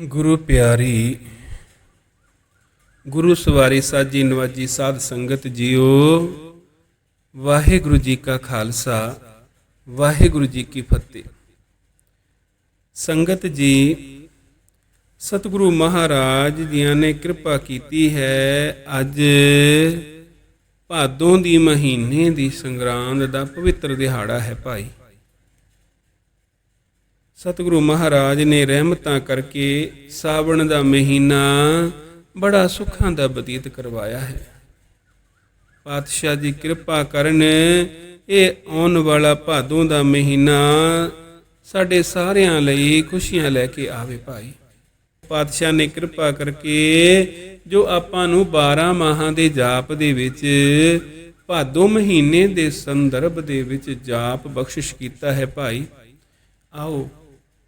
ਗੁਰੂ ਪਿਆਰੀ, ਗੁਰੂ ਸਵਾਰੀ ਸਾਜੀ ਨਵਾਜੀ ਸਾਧ ਸੰਗਤ ਜੀਓ, ਵਾਹਿਗੁਰੂ ਜੀ ਕਾ ਖਾਲਸਾ, ਵਾਹਿਗੁਰੂ ਜੀ ਕੀ ਫਤਿਹ। ਸੰਗਤ ਜੀ, ਸਤਿਗੁਰੂ ਮਹਾਰਾਜ ਜੀਆਂ ਨੇ ਕਿਰਪਾ ਕੀਤੀ ਹੈ ਅੱਜ ਭਾਦੋਂ ਦੀ ਮਹੀਨੇ ਦੀ ਸੰਗਰਾਂਦ ਦਾ ਪਵਿੱਤਰ ਦਿਹਾੜਾ ਹੈ ਭਾਈ। ਸਤਿਗੁਰੂ ਮਹਾਰਾਜ ਨੇ ਰਹਿਮਤਾਂ ਕਰਕੇ ਸਾਵਣ ਦਾ ਮਹੀਨਾ ਬੜਾ ਸੁੱਖਾਂ ਦਾ ਬਤੀਤ ਕਰਵਾਇਆ ਹੈ। ਪਾਤਸ਼ਾਹ ਜੀ ਕਿਰਪਾ ਕਰਨ, ਇਹ ਆਉਣ ਵਾਲਾ ਭਾਦੋਂ ਦਾ ਮਹੀਨਾ ਸਾਡੇ ਸਾਰਿਆਂ ਲਈ ਖੁਸ਼ੀਆਂ ਲੈ ਕੇ ਆਵੇ ਭਾਈ। ਪਾਤਸ਼ਾਹ ਨੇ ਕਿਰਪਾ ਕਰਕੇ ਜੋ ਆਪਾਂ ਨੂੰ 12 ਮਾਹਾਂ ਦੇ ਜਾਪ ਦੇ ਵਿੱਚ, ਭਾਦੋਂ ਮਹੀਨੇ ਦੇ ਸੰਦਰਭ ਦੇ ਵਿੱਚ ਜਾਪ ਬਖਸ਼ਿਸ਼ ਕੀਤਾ ਹੈ ਭਾਈ। ਆਓ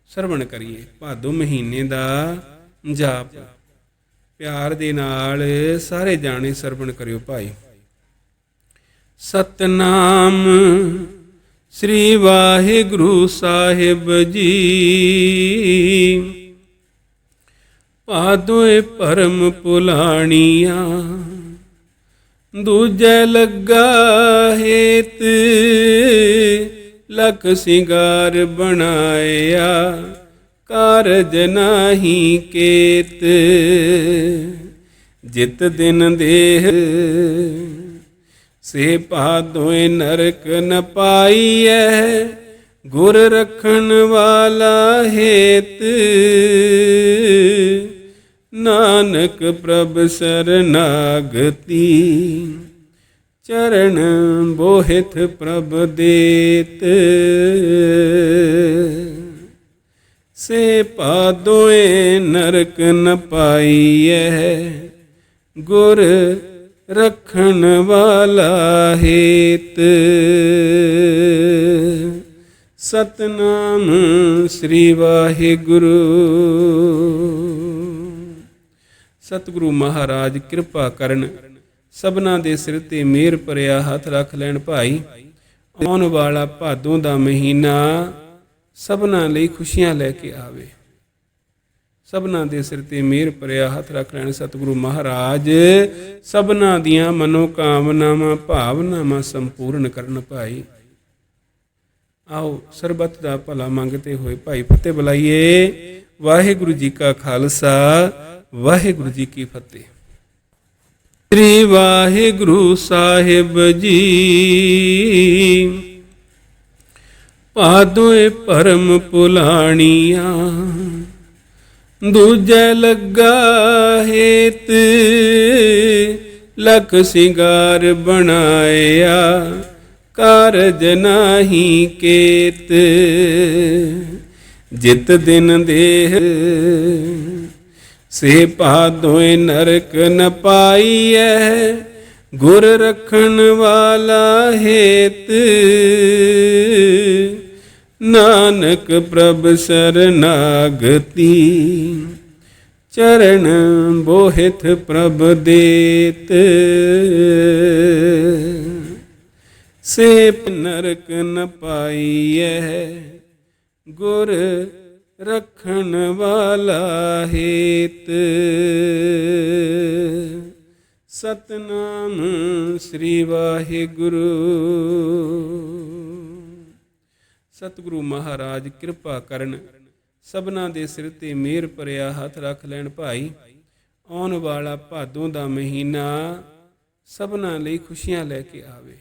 ਸਰਵਣ ਕਰੀਏ। ਭਾਦੋ ਮਹੀਨੇ ਦਾ ਜਾਪ। ਪਿਆਰ ਦੇ ਨਾਲ ਸਾਰੇ ਜਾਣੇ ਸਰਵਣ ਕਰਿਓ ਭਾਈ। ਸਤਨਾਮ ਸ੍ਰੀ ਵਾਹਿਗੁਰੂ ਸਾਹਿਬ ਜੀ। ਪਾਦੋਏ ਪਰਮ ਪੁਲਾਣੀਆਂ। ਦੂਜੈ ਲੱਗਾ ਹੇਤ। ਲਖ ਸਿੰਗਾਰ ਬਣਾਇਆ, ਕਾਰਜ ਨਾਹੀ ਕੇਤ। ਜਿਤ ਦਿਨ ਦੇਹ, ਸੇ ਪਾਦੋਏ ਨਰਕ ਨ ਪਾਈਐ, ਗੁਰ ਰਖਣ ਵਾਲਾ ਹੇਤ। ਨਾਨਕ ਪ੍ਰਭ ਸਰਨਾਗਤੀ ਚਰਨ ਬੋਹਿਤ ਪ੍ਰਭ ਦੇਤ। ਸੇ ਪਾਦੋਏ ਨਰਕ ਨ ਪਾਈਐ, ਗੁਰ ਰਖਣ ਵਾਲਾ ਹੇਤ। ਸਤਨਾਮ ਸ੍ਰੀ ਵਾਹਿਗੁਰੂ। ਸਤਿਗੁਰੂ ਮਹਾਰਾਜ, ਕਿਰਪਾ ਕਰਨ ਸਭਨਾ ਦੇ ਸਿਰ ਤੇ ਮਿਹਰ ਭਰਿਆ ਹੱਥ ਰੱਖ ਲੈਣ ਭਾਈ। ਆਉਣ ਵਾਲਾ ਭਾਦੋਂ ਦਾ ਮਹੀਨਾ ਸਭਨਾ ਲਈ ਖੁਸ਼ੀਆਂ ਲੈ ਕੇ ਆਵੇ। ਸਭਨਾ ਦੇ ਸਿਰ ਤੇ ਮਿਹਰ ਭਰਿਆ ਹੱਥ ਰੱਖ ਲੈਣ ਸਤਿਗੁਰੂ ਮਹਾਰਾਜ। ਸਭਨਾ ਦੀਆਂ ਮਨੋ ਕਾਮਨਾਵਾਂ ਭਾਵਨਾਵਾਂ ਸੰਪੂਰਨ ਕਰਨ ਭਾਈ। ਆਓ ਸਰਬੱਤ ਦਾ ਭਲਾ ਮੰਗਤੇ ਹੋਏ ਭਾਈ ਫਤਿਹ ਬੁਲਾਈਏ। ਵਾਹਿਗੁਰੂ ਜੀ ਕਾ ਖਾਲਸਾ, ਵਾਹਿਗੁਰੂ ਜੀ ਕੀ ਫਤਿਹ। ਸ੍ਰੀ ਵਾਹਿਗੁਰੂ ਸਾਹਿਬ ਜੀ। ਪਾਦੋਏ ਪਰਮ ਪੁਲਾਣੀਆਂ, ਦੂਜੈ ਲੱਗਾ ਹੇਤ, ਲਖ ਸਿੰਗਾਰ ਬਣਾਇਆ, ਕਾਰਜ ਨਾਹੀ ਕੇਤ। ਜਿਤ ਦਿਨ ਦੇਹ ਸੇ ਪਾਦੋਏ ਨਰਕ ਨ ਪਾਈਐ, ਗੁਰ ਰਖਣ ਵਾਲਾ ਹੇਤ। ਨਾਨਕ ਪ੍ਰਭ ਸਰਨਾਗਤੀ, ਚਰਨ ਬੋਹਿਤ ਪ੍ਰਭ ਦੇਤ। ਸੇ ਨਰਕ ਨ ਪਾਈਐ, ਗੁਰ ਰਖਣ ਵਾਲਾ ਹੇਤ। ਸਤਨਾਮ ਸ੍ਰੀ ਵਾਹਿਗੁਰੂ। ਸਤਿਗੁਰੂ ਮਹਾਰਾਜ, ਕਿਰਪਾ ਕਰਨ ਸਭਨਾ ਦੇ ਸਿਰ ਤੇ ਮਿਹਰ ਭਰਿਆ ਹੱਥ ਰੱਖ ਲੈਣ ਭਾਈ। ਆਉਣ ਵਾਲਾ ਭਾਦੋਂ ਦਾ ਮਹੀਨਾ ਸਭਨਾ ਲਈ ਖੁਸ਼ੀਆਂ ਲੈ ਕੇ ਆਵੇ।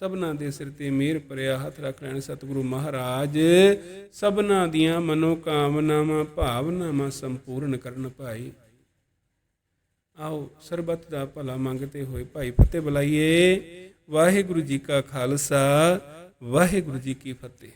ਸਭਨਾ ਦੇ ਸਿਰ ਤੇ ਮਿਹਰ ਭਰਿਆ ਹੱਥ ਰੱਖ ਲੈਣ ਸਤਿਗੁਰੂ ਮਹਾਰਾਜ। ਸਭਨਾ ਦੀਆਂ ਮਨੋ ਕਾਮਨਾਵਾਂ ਭਾਵਨਾਵਾਂ ਸੰਪੂਰਨ ਕਰਨ ਭਾਈ। ਆਓ ਸਰਬੱਤ ਦਾ ਭਲਾ ਮੰਗਤੇ ਹੋਏ ਭਾਈ ਫਤਿਹ ਬੁਲਾਈਏ। ਵਾਹਿਗੁਰੂ ਜੀ ਕਾ ਖਾਲਸਾ, ਵਾਹਿਗੁਰੂ ਜੀ ਕੀ ਫਤਿਹ।